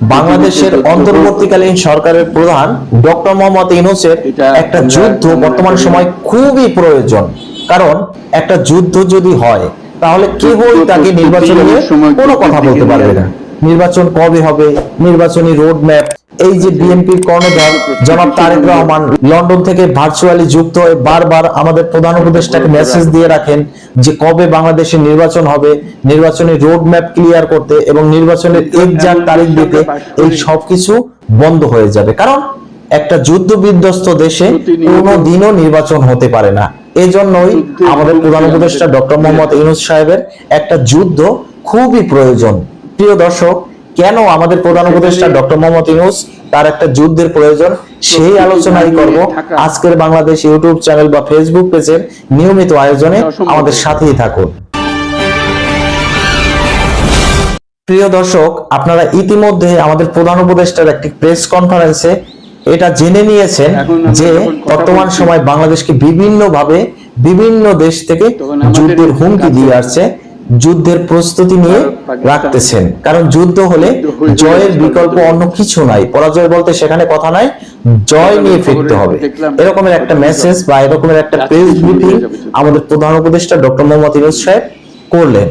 বাংলাদেশের অন্তর্বর্তীকালীন সরকারের প্রধান ডক্টর মোহাম্মদ ইউনূসের একটা যুদ্ধ বর্তমান সময় খুবই প্রয়োজন। কারণ একটা যুদ্ধ যদি হয় তাহলে কেউই তাকে নির্বাচন নিয়ে কোনো কথা বলতে পারবে না। নির্বাচন কবে হবে? নির্বাচনী রোড ম্যাপ এই যে বিএনপির কর্ণধার জনাব তারেক রহমান লন্ডন থেকে ভার্চুয়ালি যুক্ত হয়ে বারবার আমাদের প্রধান উপদেষ্টাকে মেসেজ দিয়ে রাখেন যে কবে বাংলাদেশে নির্বাচন হবে নির্বাচনী রোড ম্যাপ ক্লিয়ার করতে এবং নির্বাচনের এক্সাক্ট তারিখ দিতে এই সবকিছু বন্ধ হয়ে যাবে। কারণ একটা যুদ্ধ বিধ্বস্ত দেশে কোনো দিনও নির্বাচন হতে পারে না। এজন্যই আমাদের প্রধান উপদেষ্টা ডক্টর মোহাম্মদ ইউনুস সাহেবের একটা যুদ্ধ খুবই প্রয়োজন। প্রিয় দর্শক কেন আমাদের প্রধান উপদেষ্টা ডক্টর মোহাম্মদ ইউনুস তার একটা যুদ্ধের প্রয়োজন? সেই আলোচনাই করব। আজকের বাংলাদেশ ইউটিউব চ্যানেল বা ফেসবুক পেজের নিয়মিত আয়োজনে আমাদের সাথেই থাকুন। প্রিয় দর্শক আপনারা ইতিমধ্যে আমাদের প্রধান উপদেষ্টার একটি প্রেস কনফারেন্সে এটা জেনে নিয়েছেন যে বর্তমান সময় বাংলাদেশকে বিভিন্ন ভাবে বিভিন্ন দেশ থেকে যুদ্ধের হুমকি দিয়ে আসছে। যুদ্ধের প্রস্তুতি নিয়ে রাখতেছেন। কারণ যুদ্ধ হলে জয়ের বিকল্প অন্য কিছু নাই। পরাজয় বলতে সেখানে কথা নাই। জয় নিয়ে ফিরতে হবে। এরকমের একটা মেসেজ বা এরকমের একটা প্রেস ব্রিফিং আমাদের প্রধান উপদেষ্টা ডক্টর মোহাম্মদ ইউনুস সাহেব করলেন।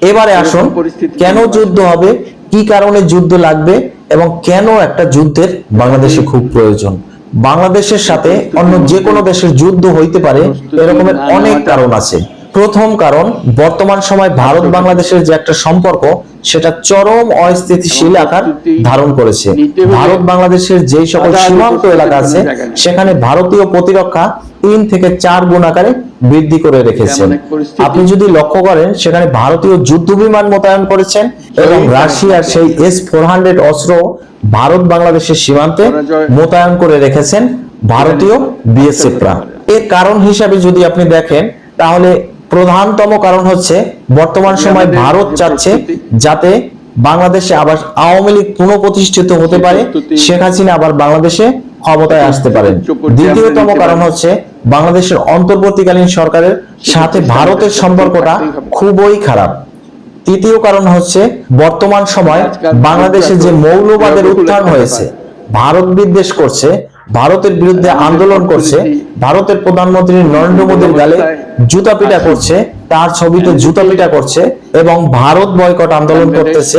এবারে আসুন কেন যুদ্ধ হবে? কি কারণে যুদ্ধ লাগবে? এবং কেন একটা যুদ্ধের বাংলাদেশে খুব প্রয়োজন? বাংলাদেশের সাথে অন্য যে কোনো দেশের যুদ্ধ হইতে পারে এরকমের অনেক কারণ আছে। প্রথম কারণ বর্তমান সময় ভারত বাংলাদেশের যে একটা সম্পর্ক সেটা চরম অস্থিতিশীল আকার ধারণ করেছে। ভারত বাংলাদেশের যেই সকল সীমান্ত এলাকা আছে সেখানে ভারতীয় প্রতিরক্ষা তিন থেকে চার গুণ আকারে বৃদ্ধি করে রেখেছেন আপনি যদি লক্ষ্য করেন সেখানে ভারতীয় যুদ্ধ বিমান মোতায়েন করেছেন এবং রাশিয়ার সেই এস ফোর হান্ড্রেড অস্ত্র ভারত বাংলাদেশের সীমান্তে মোতায়েন করে রেখেছেন ভারতীয় বিএসএফরা এর কারণ হিসাবে যদি আপনি দেখেন তাহলে প্রধানতম কারণ হচ্ছে বর্তমান সময় ভারত চাচ্ছে যাতে বাংলাদেশে আবার আওয়ামী লীগ পুনঃপ্রতিষ্ঠিত হতে পারে শেখ হাসিনা আবার বাংলাদেশে ক্ষমতায় আসতে পারেন। দ্বিতীয়তম কারণ হচ্ছে বাংলাদেশের অন্তর্বর্তীকালীন সরকারের সাথে ভারতের সম্পর্কটা খুবই খারাপ। তৃতীয় কারণ হচ্ছে বর্তমান সময় বাংলাদেশে যে মৌলবাদের উত্থান হয়েছে ভারত বিদ্বেষ করছে ভারতের বিরুদ্ধে আন্দোলন করছে ভারতের প্রধানমন্ত্রী নরেন্দ্র মোদীর গালে জুতা পিটা করছে তার ছবিতে জুতা পিটা করছে এবং ভারত বয়কট আন্দোলন করতেছে।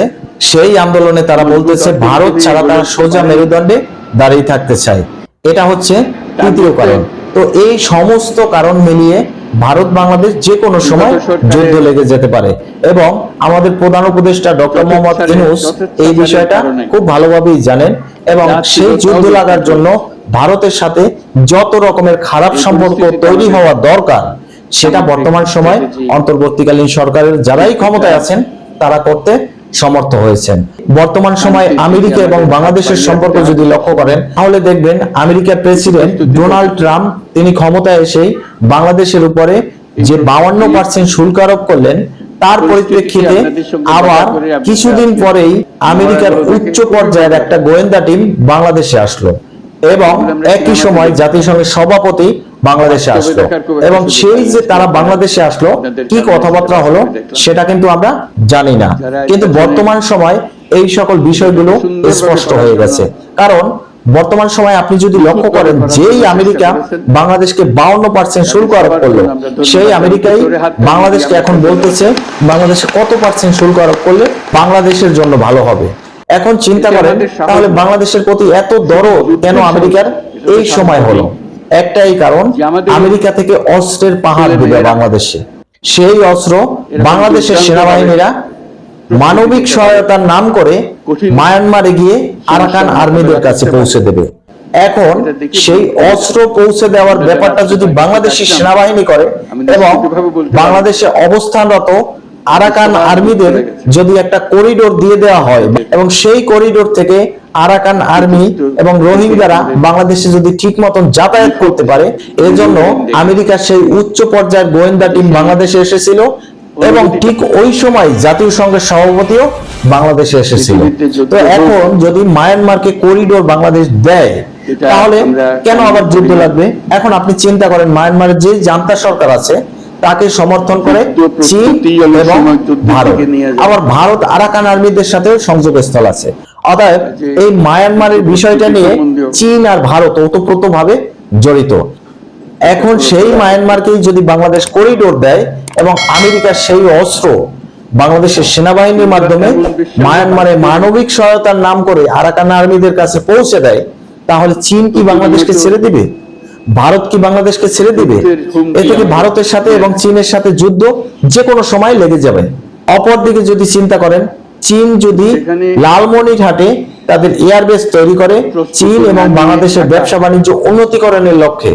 সেই আন্দোলনে তারা বলতেছে ভারত ছাড়া তারা সোজা মেরুদণ্ডে দাঁড়িয়ে থাকতে চায়। এটা হচ্ছে তৃতীয় কারণ। তো এই সমস্ত কারণ মিলিয়ে ভারত বাংলাদেশ যে কোনো সময় যুদ্ধ লেগে যেতে পারে এবং আমাদের প্রধান উপদেষ্টা ডক্টর মোহাম্মদ ইনুস এই বিষয়টা খুব ভালোভাবেই জানেন এবং সেই যুদ্ধ লাগার জন্য ভারতের সাথে যত রকমের খারাপ সম্পর্ক তৈরি হওয়া দরকার সেটা বর্তমান সময় অন্তর্বর্তীকালীন সরকারের যারাই ক্ষমতায় আছেন তারা করতে সমর্থ হয়েছেন। বর্তমান সময় আমেরিকা এবং বাংলাদেশের সম্পর্ক যদি লক্ষ্য করেন তাহলে দেখবেন আমেরিকার প্রেসিডেন্ট ডোনাল্ড ট্রাম্প তিনি ক্ষমতায় এসেই বাংলাদেশের উপরে যে বাউান্ন পার্সেন্ট শুল্ক আরোপ করলেন তার পরিপ্রেক্ষিতে আবার কিছুদিন পরেই আমেরিকার উচ্চ পর্যায়ের একটা গোয়েন্দা টিম বাংলাদেশে আসলো। এবং একই সময় জাতিসংঘের সভাপতি বাংলাদেশে আসলো। এবং সেই যে তারা বাংলাদেশে আসলো কি কথাবার্তা হলো সেটা কিন্তু আমরা জানি না। কিন্তু বর্তমান সময় এই সকল বিষয়গুলো স্পষ্ট হয়ে গেছে। কারণ বর্তমান সময় আপনি যদি লক্ষ্য করেন যেই আমেরিকা বাংলাদেশকে বাউন্ন পার্সেন্ট শুল্ক আরোপ করল সেই আমেরিকাই বাংলাদেশকে এখন বলতেছে বাংলাদেশে কত পার্সেন্ট শুল্ক আরোপ করলে বাংলাদেশের জন্য ভালো হবে। এখন চিন্তা করেন তাহলে বাংলাদেশের প্রতি এত দরদ কেন আমেরিকার এই সময় হলো? একটাই কারণ আমেরিকা থেকে অস্ত্রের পাহাড় দিবে বাংলাদেশে। সেই অস্ত্র বাংলাদেশের সেনাবাহিনীরা মানবিক সহায়তার নাম করে মায়ানমারে গিয়ে আরাকান আর্মিদের কাছে পৌঁছে দেবে। এখন সেই অস্ত্র পৌঁছে দেওয়ার ব্যাপারটা যদি বাংলাদেশি সেনাবাহিনী করে এবং বাংলাদেশে অবস্থানরত আরাকান আর্মিদের যদি একটা করিডোর দিয়ে দেওয়া হয় এবং সেই করিডোর থেকে আরাকান আর্মি এবং রোহিঙ্গারা বাংলাদেশে যদি ঠিক মতন যাতায়াত করতে পারে এজন্য আমেরিকার সেই উচ্চ পর্যায়ের গোয়েন্দা টিম বাংলাদেশে এসেছিল এবং ঠিক ওই সময় জাতীয় সংঘের সভাপতিও বাংলাদেশে এসেছিল। তো এখন যদি মায়ানমারকে করিডোর বাংলাদেশ দেয় তাহলে কেন আবার যুদ্ধ লাগবে? এখন আপনি চিন্তা করেন মায়ানমারের যে জান্তা সরকার আছে তাকে সমর্থন করে চীন এবং ভারত। আবার ভারত আরাকান আর্মিদের সাথেও সংযোগ স্থল আছে। অতএব এই মায়ানমারের বিষয়টা নিয়ে চীন আর ভারত ওতপ্রোতভাবে জড়িত। এখন সেই মায়ানমারকেই যদি বাংলাদেশ করিডোর দেয় এবং আমেরিকার সেই অস্ত্র বাংলাদেশের সেনাবাহিনীর মাধ্যমে মায়ানমারে মানবিক সহায়তার নাম করে আরাকান আর্মিদের কাছে পৌঁছে দেয় তাহলে চীন কি বাংলাদেশকে ছেড়ে দিবে? ভারত কি বাংলাদেশকে ছেড়ে দিবে? এ থেকে ভারতের সাথে এবং চীনের সাথে যুদ্ধ যে কোনো সময় লেগে যাবে। অপরদিকে যদি চিন্তা করেন চীন যদি লালমনিরহাটে তাদের এয়ারবেস তৈরি করে চীন এবং বাংলাদেশের ব্যবসা বাণিজ্য উন্নতিকরণের লক্ষ্যে।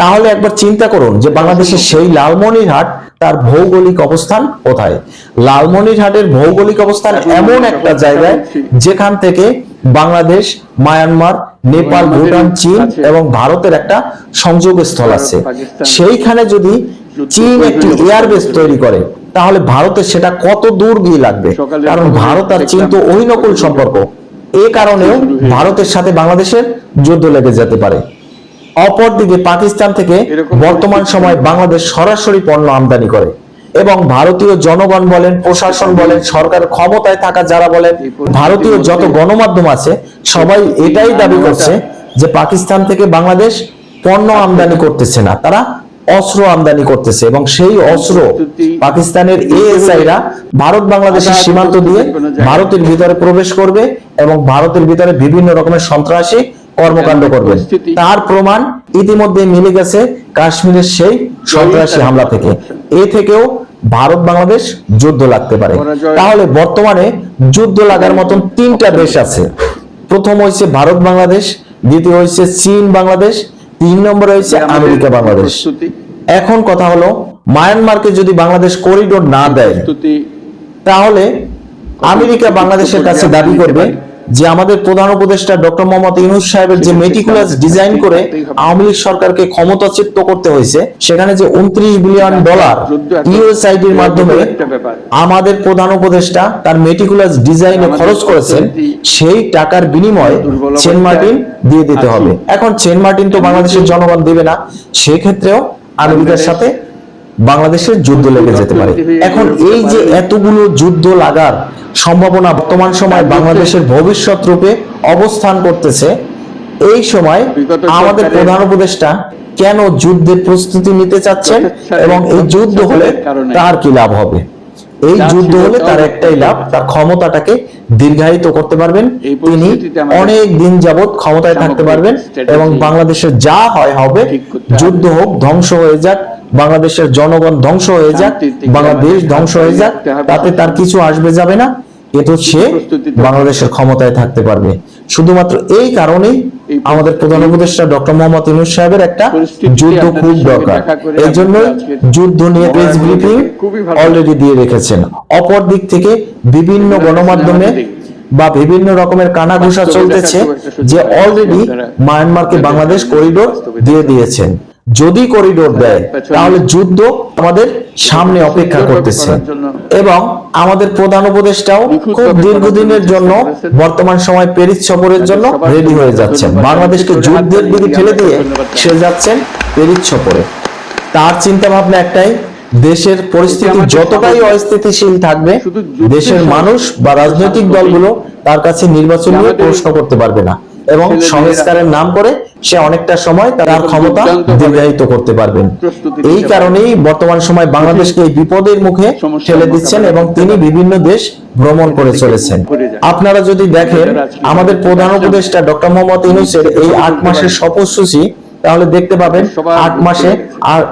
তাহলে একবার চিন্তা করুন যে বাংলাদেশের সেই লালমনিরহাট তার ভৌগোলিক অবস্থান কোথায়? লালমনিরহাটের ভৌগোলিক অবস্থান এমন একটা জায়গায় যেখান থেকে বাংলাদেশ মায়ানমার নেপাল ভুটান চীন এবং ভারতের একটা সংযোগ স্থল আছে। সেইখানে যদি চীন একটি এয়ারবেস তৈরি করে তাহলে ভারতের সেটা কত দূর গিয়ে লাগবে? কারণ ভারত আর চীন তো অহিনকুল সম্পর্ক। এ কারণেও ভারতের সাথে বাংলাদেশের যুদ্ধ লেগে যেতে পারে। অপরদিকে পাকিস্তান থেকে বর্তমান সময় বাংলাদেশ সরাসরি পণ্য আমদানি করে। এবং ভারতীয় জনগণ বলেন, প্রশাসন বলেন, সরকার ক্ষমতায় থাকা যারা বলেন, ভারতীয় যত গণমাধ্যম আছে, সবাই এটাই দাবি করছে যে পাকিস্তান থেকে বাংলাদেশ পণ্য আমদানি করতেছে না। তারা অস্ত্র আমদানি করতেছে এবং সেই অস্ত্র পাকিস্তানের এএসআইরা ভারত বাংলাদেশের সীমান্ত দিয়ে ভারতের ভিতরে প্রবেশ করবে এবং ভারতের ভিতরে বিভিন্ন রকমের সন্ত্রাসী কর্মকাণ্ড করবে। তার প্রমাণ ইতিমধ্যে মিলে গেছে কাশ্মীরের সেই সন্ত্রাসী হামলা থেকে। এ থেকেও ভারত বাংলাদেশ যুদ্ধ লাগতে পারে। তাহলে বর্তমানে যুদ্ধ লাগার মতন তিনটা দেশ আছে। প্রথম হয়েছে ভারত বাংলাদেশ দ্বিতীয় হয়েছে চীন বাংলাদেশ তিন নম্বর হয়েছে আমেরিকা বাংলাদেশ। এখন কথা হলো মায়ানমারকে যদি বাংলাদেশ করিডোর না দেয় তাহলে আমেরিকা বাংলাদেশের কাছে দাবি করবে যে আমাদের প্রধান উপদেষ্টা ডক্টর মোহাম্মদ ইউনুস সাহেবের যে মেটিকুলাস ডিজাইন করে আওয়ামী লীগ সরকারকে ক্ষমতাচ্যুত করতে হয়েছে, সেখানে যে উনত্রিশ বিলিয়ন ডলার ইউএসআইডির মাধ্যমে আমাদের প্রধান উপদেষ্টা তার মেটিকুলাস ডিজাইনে খরচ করেছেন, সেই টাকার বিনিময়ে সেন্ট মার্টিন দিয়ে দিতে হবে। এখন সেন্ট মার্টিন তো বাংলাদেশের জনগণ দেবে না, সেক্ষেত্রেও আমেরিকার সাথে বাংলাদেশের যুদ্ধ লেগে যেতে পারে। এখন এই যে এতগুলো যুদ্ধ লাগার সম্ভাবনা বর্তমান সময় বাংলাদেশের ভবিষ্যৎ রূপে অবস্থান করতেছে এই সময় আমাদের প্রধান উপদেষ্টা কেন যুদ্ধের প্রস্তুতি নিতে চাচ্ছেন এবং এই যুদ্ধ হলে তার কি লাভ হবে? এই যুদ্ধ হলে তার একটাই লাভ তার ক্ষমতাটাকে দীর্ঘায়িত করতে পারবেন। তিনি অনেক দিন যাবৎ ক্ষমতায় থাকতে পারবেন এবং বাংলাদেশের যা হয় হবে। যুদ্ধ হোক ধ্বংস হয়ে যাক বাংলাদেশের জনগণ ধ্বংস হয়ে যাক বাংলাদেশ ধ্বংস হয়ে যাক তাতে তার কিছু আসবে যাবে না। কিন্তু সে বাংলাদেশের ক্ষমতায় থাকতে পারবে। শুধুমাত্র এই কারণেই আমাদের প্রধান উপদেষ্টা ডক্টর মোহাম্মদ ইউনুস সাহেবের একটা যুদ্ধ খুব দরকার। এই জন্য যুদ্ধ নিয়ে প্রেস ব্রিফিং অলরেডি দিয়ে রেখেছেন। অপর দিক থেকে বিভিন্ন গণমাধ্যমে বা বিভিন্ন রকমের কানাঘুষা চলতেছে যে অলরেডি মায়ানমারকে বাংলাদেশ করিডোর দিয়ে দিয়েছেন। যদি করিডোর দেয় তাহলে যুদ্ধ আমাদের সামনে অপেক্ষা করতেছে। এবং আমাদের প্রধান উপদেষ্টাও খুব দীর্ঘদিনের জন্য বর্তমান সময় প্যারিস সফরের জন্য রেডি হয়ে যাচ্ছেন। বাংলাদেশকে যুদ্ধের দিকে ঠেলে দিয়ে সে যাচ্ছেন প্যারিস সফরে। তার চিন্তা ভাবনা একটাই দেশের পরিস্থিতি যতটাই অস্থিতিশীল থাকবে দেশের মানুষ বা রাজনৈতিক দলগুলো তার কাছে নির্বাচন নিয়ে প্রশ্ন করতে পারবে না। এবং সংস্কারের নাম করে সে অনেকটা সময় তার ক্ষমতা দীর্ঘায়িত করতে পারবেন। এই কারণেই বর্তমান সময় বাংলাদেশকে এই বিপদের মুখে ঠেলে দিচ্ছেন এবং তিনি বিভিন্ন দেশ ভ্রমণ করে চলেছেন। আপনারা যদি দেখেন আমাদের প্রধান উপদেষ্টা ডক্টর মোহাম্মদ ইউনুসের এই আট মাসের শপথসূচি তাহলে দেখতে পাবেন আট মাসে আর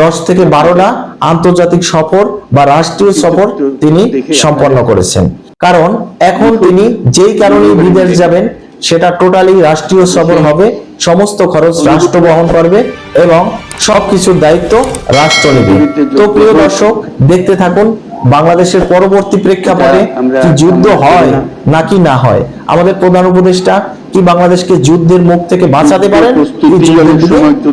দশ থেকে বারোটা আন্তর্জাতিক সফর বা রাষ্ট্রীয় সফর তিনি সম্পন্ন করেছেন। কারণ এখন তিনি যেই কারণে বিদেশ যাবেন সেটা টোটালি রাষ্ট্রীয় সফর হবে সমস্ত খরচ রাষ্ট্র বহন করবে এবং সবকিছুর দায়িত্ব রাষ্ট্র নেবে তো প্রিয় দর্শক দেখতে থাকুন বাংলাদেশের পরবর্তী প্রেক্ষাপটে কি যুদ্ধ হয় নাকি না হয়? আমাদের প্রধান উপদেষ্টা কি বাংলাদেশকে যুদ্ধের মুখ থেকে বাঁচাতে পারেন?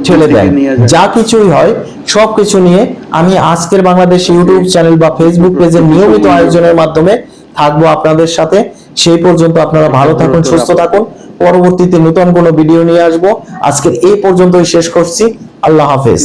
ঠেলে দেন। যা কিছুই হয় সবকিছু নিয়ে আমি আজকের বাংলাদেশ ইউটিউব চ্যানেল বা ফেসবুক পেজের নিয়মিত আয়োজনের মাধ্যমে থাকব আপনাদের সাথে। সেই পর্যন্ত আপনারা ভালো থাকুন সুস্থ থাকুন। পরবর্তীতে নতুন কোনো ভিডিও নিয়ে আসব। আজকের এই পর্যন্তই শেষ করছি। আল্লাহ হাফেজ।